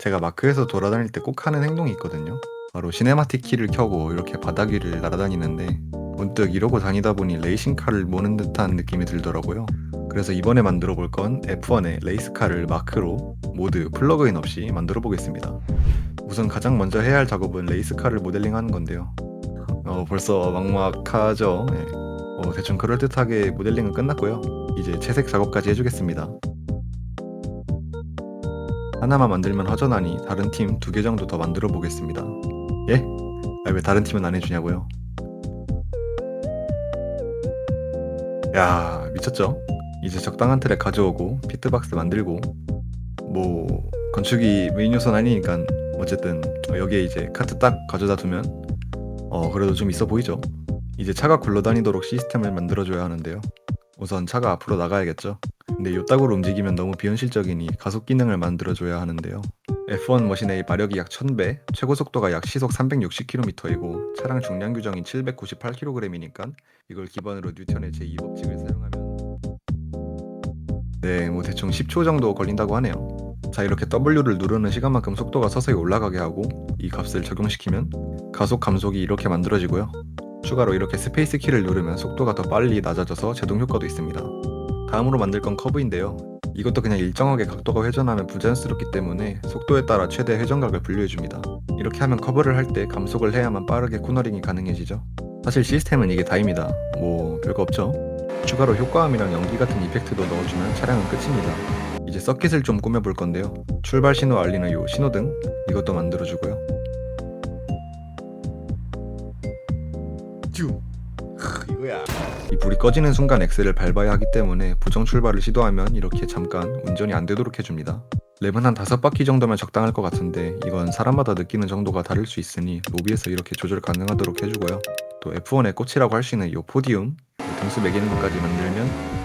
제가 마크에서 돌아다닐 때 꼭 하는 행동이 있거든요. 바로 시네마틱 키를 켜고 이렇게 바닥 위를 날아다니는데 문득 이러고 다니다 보니 레이싱카를 모는 듯한 느낌이 들더라고요. 그래서 이번에 만들어 볼 건 F1의 레이스카를 마크로 모드 플러그인 없이 만들어 보겠습니다. 우선 가장 먼저 해야 할 작업은 레이스카를 모델링 하는 건데요. 어, 벌써 막막하죠. 네. 어, 대충 그럴듯하게 모델링은 끝났고요. 이제 채색 작업까지 해주겠습니다. 하나만 만들면 허전하니 다른 팀 두 개 정도 더 만들어 보겠습니다. 예? 아, 왜 다른 팀은 안 해주냐고요? 야 미쳤죠? 이제 적당한 트랙 가져오고 피트박스 만들고 뭐 건축이 메인 요소는 아니니까 어쨌든 여기에 이제 카트 딱 가져다 두면 어 그래도 좀 있어 보이죠? 이제 차가 굴러다니도록 시스템을 만들어줘야 하는데요. 우선 차가 앞으로 나가야겠죠. 근데 요 딱으로 움직이면 너무 비현실적이니 가속 기능을 만들어줘야 하는데요. F1 머신의 마력이 약 1000배, 최고 속도가 약 시속 360km이고 차량 중량 규정인 798kg이니까 이걸 기반으로 뉴턴의 제2법칙을 사용하면 네, 뭐 대충 10초 정도 걸린다고 하네요. 자, 이렇게 W를 누르는 시간만큼 속도가 서서히 올라가게 하고 이 값을 적용시키면 가속 감속이 이렇게 만들어지고요. 추가로 이렇게 스페이스 키를 누르면 속도가 더 빨리 낮아져서 제동 효과도 있습니다. 다음으로 만들 건 커브인데요. 이것도 그냥 일정하게 각도가 회전하면 부자연스럽기 때문에 속도에 따라 최대 회전각을 분류해줍니다. 이렇게 하면 커브를 할 때 감속을 해야만 빠르게 코너링이 가능해지죠. 사실 시스템은 이게 다입니다. 뭐 별거 없죠. 추가로 효과음이랑 연기 같은 이펙트도 넣어주면 차량은 끝입니다. 이제 서킷을 좀 꾸며볼 건데요. 출발 신호 알리는 요 신호등 이것도 만들어주고요. 쭈 크, 이거야. 이 불이 꺼지는 순간 엑셀을 밟아야 하기 때문에 부정 출발을 시도하면 이렇게 잠깐 운전이 안 되도록 해줍니다. 랩은 한 다섯 바퀴 정도면 적당할 것 같은데 이건 사람마다 느끼는 정도가 다를 수 있으니 로비에서 이렇게 조절 가능하도록 해주고요. 또 F1의 꽃이라고 할 수 있는 이 포디움, 이 등수 매기는 것까지 만들면